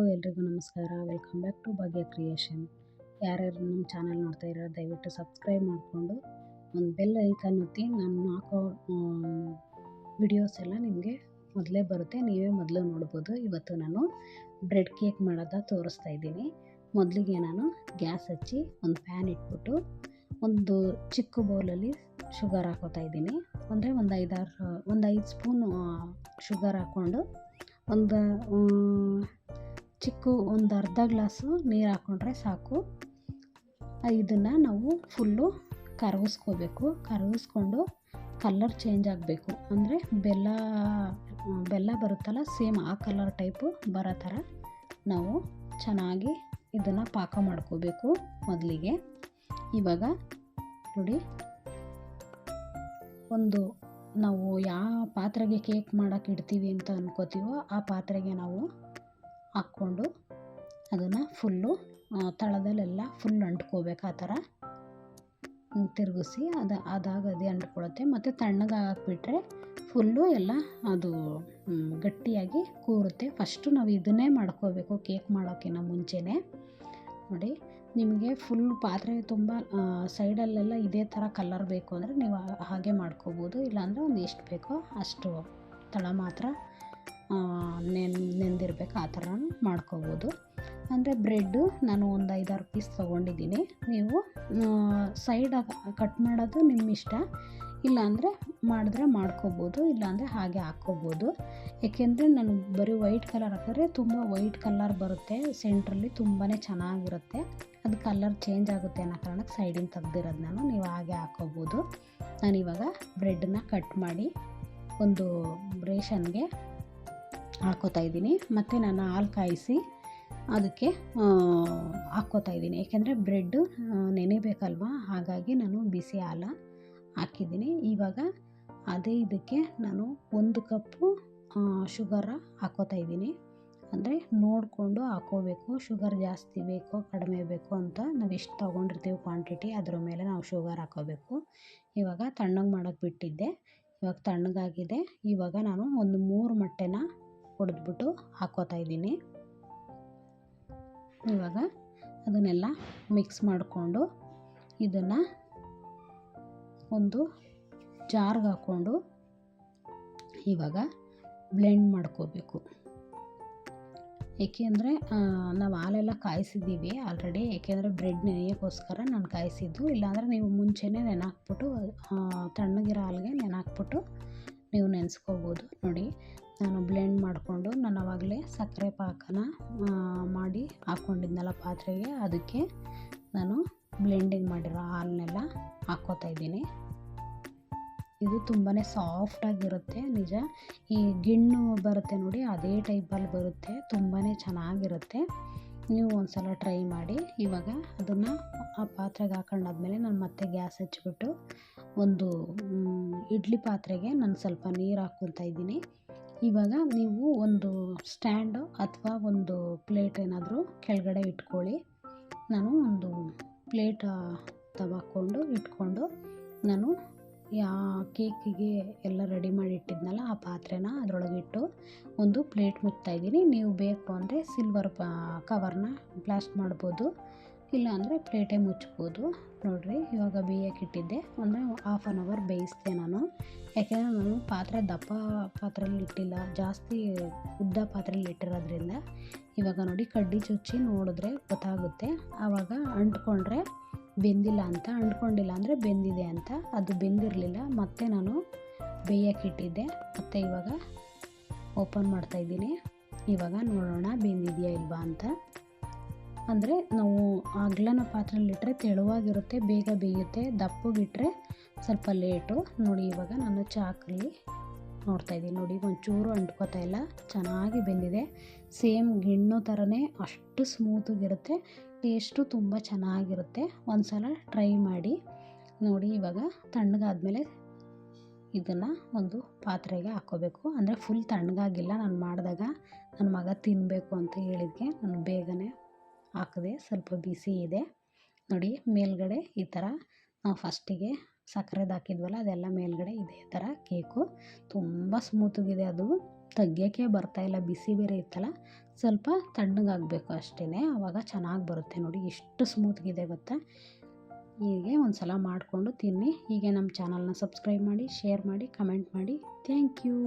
Welcome back to Bhagya creation ಯಾರ್ಯಾರು ನಮ್ಮ channel ನೋಡ್ತಾ ಇರೋ ದಯವಿಟ್ಟು ಸಬ್ಸ್ಕ್ರೈಬ್ ಮಾಡಿಕೊಂಡು ಒಂದು ಬೆಲ್ ಐಕನ್ ಒತ್ತಿ ನಾನು ಹಾಕೋ ವಿಡಿಯೋಸ್ ಎಲ್ಲ ನಿಮಗೆ ಮೊದಲೇ ಬರುತ್ತೆ. ನೀವೇ ಮೊದಲು ನೋಡ್ಬೋದು. ಇವತ್ತು ನಾನು ಬ್ರೆಡ್ ಕೇಕ್ ಮಾಡೋದ ತೋರಿಸ್ತಾ ಇದ್ದೀನಿ. ಮೊದಲಿಗೆ ನಾನು ಗ್ಯಾಸ್ ಹಚ್ಚಿ ಒಂದು ಪ್ಯಾನ್ ಇಟ್ಬಿಟ್ಟು ಒಂದು ಚಿಕ್ಕ ಬೌಲಲ್ಲಿ ಶುಗರ್ ಹಾಕೋತಾ ಇದ್ದೀನಿ. ಅಂದರೆ ಒಂದು ಐದಾರು, ಒಂದು ಐದು ಸ್ಪೂನು ಶುಗರ್ ಹಾಕ್ಕೊಂಡು ಒಂದು ಚಿಕ್ಕ ಒಂದು ಅರ್ಧ ಗ್ಲಾಸು ನೀರು ಹಾಕ್ಕೊಂಡ್ರೆ ಸಾಕು. ಇದನ್ನು ನಾವು ಫುಲ್ಲು ಕರಗಿಸ್ಕೋಬೇಕು. ಕರಗಿಸ್ಕೊಂಡು ಕಲ್ಲರ್ ಚೇಂಜ್ ಆಗಬೇಕು. ಅಂದರೆ ಬೆಲ್ಲ ಬೆಲ್ಲ ಬರುತ್ತಲ್ಲ ಸೇಮ್ ಆ ಕಲರ್ ಟೈಪು ಬರೋ ಥರ ನಾವು ಚೆನ್ನಾಗಿ ಇದನ್ನು ಪಾಕ ಮಾಡ್ಕೋಬೇಕು ಮೊದಲಿಗೆ. ಇವಾಗ ನೋಡಿ, ಒಂದು ನಾವು ಯಾವ ಪಾತ್ರೆಗೆ ಕೇಕ್ ಮಾಡೋಕ್ಕೆ ಇಡ್ತೀವಿ ಅಂತ ಅನ್ಕೋತೀವೋ ಆ ಪಾತ್ರೆಗೆ ನಾವು ಹಾಕ್ಕೊಂಡು ಅದನ್ನು ಫುಲ್ಲು ತಳದಲ್ಲೆಲ್ಲ ಫುಲ್ ಅಂಟ್ಕೋಬೇಕು ಆ ಥರ. ತಿರುಗಿಸಿ ಅದು ಅದಾಗದೇ ಅಂಟ್ಕೊಳ್ಳುತ್ತೆ ಮತ್ತು ತಣ್ಣಗೆ ಹಾಕ್ಬಿಟ್ರೆ ಫುಲ್ಲು ಎಲ್ಲ ಅದು ಗಟ್ಟಿಯಾಗಿ ಕೂರುತ್ತೆ. ಫಸ್ಟು ನಾವು ಇದನ್ನೇ ಮಾಡ್ಕೋಬೇಕು ಕೇಕ್ ಮಾಡೋಕ್ಕಿಂತ ಮುಂಚೆನೇ. ನೋಡಿ, ನಿಮಗೆ ಫುಲ್ ಪಾತ್ರೆ ತುಂಬ ಸೈಡಲ್ಲೆಲ್ಲ ಇದೇ ಥರ ಕಲರ್ ಬೇಕು ಅಂದರೆ ನೀವು ಹಾಗೆ ಮಾಡ್ಕೋಬೋದು. ಇಲ್ಲಾಂದರೆ ಒಂದು ಎಷ್ಟು ಬೇಕೋ ಅಷ್ಟು. ತಳ ಮಾತ್ರ ನೆನ್ ನೆಂದಿರ್ಬೇಕು ಆ ಥರ ಮಾಡ್ಕೋಬೋದು. ಅಂದರೆ ಬ್ರೆಡ್ಡು ನಾನು ಒಂದು ಐದಾರು ಪೀಸ್ ತೊಗೊಂಡಿದ್ದೀನಿ. ನೀವು ಸೈಡಾಗಿ ಕಟ್ ಮಾಡೋದು ನಿಮ್ಮ ಇಷ್ಟ ಇಲ್ಲಾಂದರೆ ಮಾಡಿದ್ರೆ ಮಾಡ್ಕೋಬೋದು, ಇಲ್ಲಾಂದರೆ ಹಾಗೆ ಹಾಕ್ಕೋಬೋದು. ಏಕೆಂದರೆ ನಾನು ಬರೀ ವೈಟ್ ಕಲರ್ ಹಾಕಿದ್ರೆ ತುಂಬ ವೈಟ್ ಕಲರ್ ಬರುತ್ತೆ. ಸೆಂಟ್ರಲ್ಲಿ ತುಂಬಾ ಚೆನ್ನಾಗಿರುತ್ತೆ. ಅದು ಕಲರ್ ಚೇಂಜ್ ಆಗುತ್ತೆ ಅನ್ನೋ ಕಾರಣಕ್ಕೆ ಸೈಡಿಂದ ತೆಗ್ದಿರೋದು ನಾನು. ನೀವು ಹಾಗೆ ಹಾಕ್ಕೋಬೋದು. ನಾನಿವಾಗ ಬ್ರೆಡ್ಡನ್ನ ಕಟ್ ಮಾಡಿ ಒಂದು ರೇಷನ್ಗೆ ಹಾಕ್ಕೋತಾ ಇದ್ದೀನಿ. ಮತ್ತು ನಾನು ಹಾಲು ಕಾಯಿಸಿ ಅದಕ್ಕೆ ಹಾಕ್ಕೋತಾ ಇದ್ದೀನಿ. ಏಕೆಂದರೆ ಬ್ರೆಡ್ಡು ನೆನೆಬೇಕಲ್ವ ಹಾಗಾಗಿ ನಾನು ಬಿಸಿ ಹಾಲು ಹಾಕಿದ್ದೀನಿ. ಇವಾಗ ಅದೇ ಇದಕ್ಕೆ ನಾನು ಒಂದು ಕಪ್ಪು ಶುಗರ ಹಾಕ್ಕೋತಾ ಇದ್ದೀನಿ. ಅಂದರೆ ನೋಡಿಕೊಂಡು ಹಾಕೋಬೇಕು. ಶುಗರ್ ಜಾಸ್ತಿ ಬೇಕೋ, ಕಡಿಮೆ ಬೇಕೋ ಅಂತ ನಾವು ಎಷ್ಟು ತೊಗೊಂಡಿರ್ತೀವಿ ಕ್ವಾಂಟಿಟಿ, ಅದ್ರ ಮೇಲೆ ನಾವು ಶುಗರ್ ಹಾಕೋಬೇಕು. ಇವಾಗ ತಣ್ಣಗೆ ಮಾಡೋಕ್ಕೆ ಬಿಟ್ಟಿದ್ದೆ. ಇವಾಗ ತಣ್ಣಗಾಗಿದೆ. ಇವಾಗ ನಾನು ಒಂದು ಮೂರು ಮೊಟ್ಟೆನ ಹೊಡೆದ್ಬಿಟ್ಟು ಹಾಕೋತಾ ಇದ್ದೀನಿ. ಇವಾಗ ಅದನ್ನೆಲ್ಲ ಮಿಕ್ಸ್ ಮಾಡಿಕೊಂಡು ಇದನ್ನು ಒಂದು ಜಾರ್ಗೆ ಹಾಕ್ಕೊಂಡು ಇವಾಗ ಬ್ಲೆಂಡ್ ಮಾಡ್ಕೋಬೇಕು. ಏಕೆಂದರೆ ನಾವು ಹಾಲೆಲ್ಲ ಕಾಯಿಸಿದ್ದೀವಿ ಆಲ್ರೆಡಿ ಏಕೆಂದರೆ ಬ್ರೆಡ್ ನೆನೆಯೋಕ್ಕೋಸ್ಕರ ನಾನು ಕಾಯಿಸಿದ್ದು. ಇಲ್ಲಾಂದರೆ ನೀವು ಮುಂಚೆನೇ ನೆನೆಹಾಕ್ಬಿಟ್ಟು ತಣ್ಣಗಿರೋ ಹಾಲಿಗೆ ನೆನೆಹಾಕ್ಬಿಟ್ಟು ನೀವು ನೆನೆಸ್ಕೋಬೋದು. ನೋಡಿ ನಾನು ಬ್ಲೆಂಡ್ ಮಾಡಿಕೊಂಡು ನಾನು ಆವಾಗಲೇ ಸಕ್ಕರೆ ಪಾಕನ ಮಾಡಿ ಹಾಕ್ಕೊಂಡಿದ್ನಲ್ಲ ಪಾತ್ರೆಗೆ, ಅದಕ್ಕೆ ನಾನು ಬ್ಲೆಂಡಿಂಗ್ ಮಾಡಿರೋ ಹಾಲನ್ನೆಲ್ಲ ಹಾಕ್ಕೋತಾ ಇದ್ದೀನಿ. ಇದು ತುಂಬಾ ಸಾಫ್ಟಾಗಿರುತ್ತೆ ನಿಜ. ಈ ಗಿಣ್ಣು ಬರುತ್ತೆ ನೋಡಿ, ಅದೇ ಟೈಪಲ್ಲಿ ಬರುತ್ತೆ ತುಂಬಾ ಚೆನ್ನಾಗಿರುತ್ತೆ. ನೀವು ಒಂದು ಸಲ ಟ್ರೈ ಮಾಡಿ. ಇವಾಗ ಅದನ್ನು ಆ ಪಾತ್ರೆಗೆ ಹಾಕೊಂಡಾದ್ಮೇಲೆ ನಾನು ಮತ್ತೆ ಗ್ಯಾಸ್ ಹಚ್ಚಿಬಿಟ್ಟು ಒಂದು ಇಡ್ಲಿ ಪಾತ್ರೆಗೆ ನಾನು ಸ್ವಲ್ಪ ನೀರು ಹಾಕ್ಕೊತಾ ಇದ್ದೀನಿ. ಇವಾಗ ನೀವು ಒಂದು ಸ್ಟ್ಯಾಂಡು ಅಥವಾ ಒಂದು ಪ್ಲೇಟ್ ಏನಾದರೂ ಕೆಳಗಡೆ ಇಟ್ಕೊಳ್ಳಿ. ನಾನು ಒಂದು ಪ್ಲೇಟ್ ತಗೊಂಡು ಇಟ್ಕೊಂಡು ನಾನು ಯಾ ಕೇಕಿಗೆ ಎಲ್ಲ ರೆಡಿ ಮಾಡಿ ಇಟ್ಟಿದ್ನಲ್ಲ ಆ ಪಾತ್ರೆನ ಅದರೊಳಗೆ ಇಟ್ಟು ಒಂದು ಪ್ಲೇಟ್ ಮುಚ್ತಾಯಿದ್ದೀನಿ ನೀವು ಬೇಕು ಅಂದರೆ ಸಿಲ್ವರ್ ಕವರ್ನ ಬ್ಲಾಸ್ಟ್ ಮಾಡ್ಬೋದು. ಇಲ್ಲಾಂದರೆ ಪ್ಲೇಟೆ ಮುಚ್ಬೋದು ನೋಡಿರಿ. ಇವಾಗ ಬೇಯಕ್ಕೆ ಇಟ್ಟಿದ್ದೆ. ಅಂದರೆ ಹಾಫ್ ಆನ್ ಅವರ್ ಬೇಯಿಸಿದೆ ನಾನು. ಯಾಕೆಂದರೆ ನಾನು ಪಾತ್ರೆ ದಪ್ಪ ಪಾತ್ರೆಯಲ್ಲಿ ಇಟ್ಟಿಲ್ಲ. ಜಾಸ್ತಿ ಉದ್ದ ಪಾತ್ರೆಯಲ್ಲಿ ಇಟ್ಟಿರೋದ್ರಿಂದ. ಇವಾಗ ನೋಡಿ ಕಡ್ಡಿ ಚುಚ್ಚಿ ನೋಡಿದ್ರೆ ಗೊತ್ತಾಗುತ್ತೆ. ಆವಾಗ ಅಂಟ್ಕೊಂಡ್ರೆ ಬೆಂದಿಲ್ಲ ಅಂತ. ಅಂಟ್ಕೊಂಡಿಲ್ಲ ಅಂದರೆ ಬೆಂದಿದೆ ಅಂತ. ಅದು ಬೆಂದಿರಲಿಲ್ಲ. ಮತ್ತೆ ನಾನು ಬೇಯಕ್ಕೆ ಇಟ್ಟಿದ್ದೆ. ಮತ್ತು ಇವಾಗ ಓಪನ್ ಮಾಡ್ತಾಯಿದ್ದೀನಿ ಇವಾಗ ನೋಡೋಣ ಬೆಂದಿದೆಯಾ ಇಲ್ವಾ ಅಂತ. ಅಂದರೆ ನಾವು ಅಗ್ಲನ ಪಾತ್ರೆಯಲ್ಲಿಟ್ಟರೆ ತೆಳುವಾಗಿರುತ್ತೆ, ಬೇಗ ಬೇಯುತ್ತೆ ದಪ್ಪಗಿಟ್ಟರೆ ಸ್ವಲ್ಪ ಲೇಟು. ನೋಡಿ ಇವಾಗ ನಾನು ಚಾಕಲ್ಲಿ ನೋಡ್ತಾಯಿದ್ದೀನಿ ನೋಡಿ ಒಂಚೂರು ಅಂಟ್ಕೋತಾ ಇಲ್ಲ, ಚೆನ್ನಾಗಿ ಬೆಂದಿದೆ. ಸೇಮ್ ಗಿಣ್ಣು ಥರನೇ ಅಷ್ಟು ಸ್ಮೂತಾಗಿರುತ್ತೆ, ಟೇಸ್ಟು ತುಂಬ ಚೆನ್ನಾಗಿರುತ್ತೆ. ಒಂದು ಸಲ ಟ್ರೈ ಮಾಡಿ. ನೋಡಿ ಇವಾಗ ತಣ್ಣಗಾದಮೇಲೆ ಇದನ್ನು ಒಂದು ಪಾತ್ರೆಗೆ ಹಾಕೋಬೇಕು ಅಂದರೆ ಫುಲ್ ತಣ್ಣಗಾಗಿಲ್ಲ, ನಾನು ಮಾಡಿದಾಗ. ನನ್ನ ಮಗ ತಿನ್ನಬೇಕು ಅಂತ ಹೇಳಿದ್ಕೆ, ನಾನು ಬೇಗನೆ ಹಾಕಿದೆ. ಸ್ವಲ್ಪ ಬಿಸಿ ಇದೆ. ನೋಡಿ, ಮೇಲ್ಗಡೆ ಈ ಥರ ನಾವು ಫಸ್ಟಿಗೆ ಸಕ್ಕರೆದು ಹಾಕಿದ್ವಲ್ಲ, ಅದೆಲ್ಲ ಮೇಲ್ಗಡೆ ಇದೇ ಥರ ಕೇಕು. ತುಂಬ ಸ್ಮೂತಾಗಿದೆ ಅದು. ತೆಗಿಯೋಕ್ಕೆ ಬರ್ತಾಯಿಲ್ಲ ಬಿಸಿ ಬೇರೆ ಇತ್ತಲ್ಲ. ಸ್ವಲ್ಪ ತಣ್ಣಗಾಗಬೇಕು ಅಷ್ಟೇ ಆವಾಗ ಚೆನ್ನಾಗಿ ಬರುತ್ತೆ. ನೋಡಿ, ಎಷ್ಟು ಸ್ಮೂತ್ಗಿದೆ ಗೊತ್ತಾ? ಹೀಗೆ ಒಂದು ಸಲ ಮಾಡಿಕೊಂಡು ತಿನ್ನಿ. ಹೀಗೆ ನಮ್ಮ ಚಾನಲ್ನ ಸಬ್ಸ್ಕ್ರೈಬ್ ಮಾಡಿ, ಶೇರ್ ಮಾಡಿ, ಕಮೆಂಟ್ ಮಾಡಿ. Thank you.